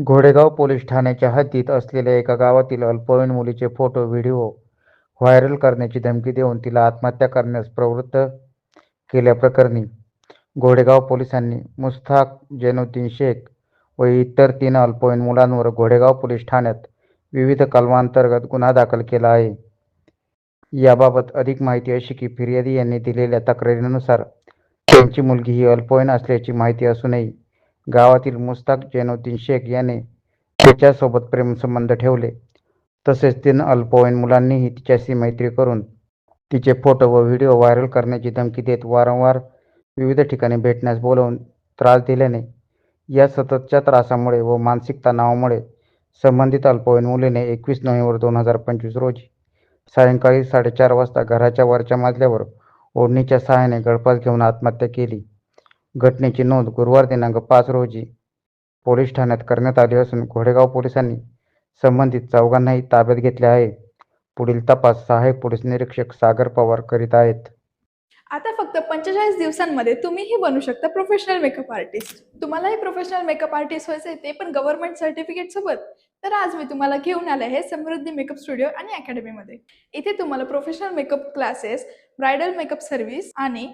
घोडेगाव police ठाण्याच्या हद्दीत असलेल्या एका गावातील अल्पवयीन मुलीचे फोटो, व्हिडिओ व्हायरल करण्याची धमकी देऊन तिला आत्महत्या करण्यास प्रवृत्त केल्याप्रकरणी घोडेगाव पोलिसांनी मुस्ताक जैनुद्दीन शेख व इतर तीन अल्पवयीन मुलांवर घोडेगाव पोलीस ठाण्यात विविध कलमांतर्गत गुन्हा दाखल केला आहे. याबाबत अधिक माहिती अशी की, फिर्यादी यांनी दिलेल्या तक्रारीनुसार त्यांची मुलगी ही अल्पवयीन असल्याची माहिती असूनही गावातील मुस्ताक जैनुद्दीन शेख याने तिच्यासोबत प्रेमसंबंध ठेवले. तसेच तीन अल्पवयीन मुलांनीही तिच्याशी मैत्री करून तिचे फोटो व व्हिडिओ व्हायरल करण्याची धमकी देत वारंवार विविध ठिकाणी भेटण्यास बोलवून त्रास दिल्याने या सततच्या त्रासामुळे व मानसिक तणावामुळे संबंधित अल्पवयीन मुलीने एकवीस नोव्हेंबर दोन हजार पंचवीस रोजी सायंकाळी साडेचार वाजता घराच्या वरच्या मजल्यावर ओढणीच्या सहाय्याने गळफास घेऊन आत्महत्या केली. घटनेची नोंद गुरुवार दिनांक पाच रोजी पोलीस ठाण्यात करण्यात आली असून घोडेगाव पोलिसांनी संबंधित चौघांनाही ताब्यात घेतले आहे. पुढील तपास सहाय्यक पोलीस निरीक्षक सागर पवार करीत आहेत. आता फक्त पंचेचाळीस दिवसांमध्ये तुम्हीही बनू शकता प्रोफेशनल मेकअप आर्टिस्ट तुम्हालाही प्रोफेशनल मेकअप आर्टिस्ट व्हायचं ते पण गव्हर्नमेंट सर्टिफिकेट सोबत तर आज मी तुम्हाला घेऊन आले आहे समृद्धी मेकअप स्टुडिओ आणि अकॅडमीमध्ये इथे तुम्हाला professional makeup classes bridal makeup service आणि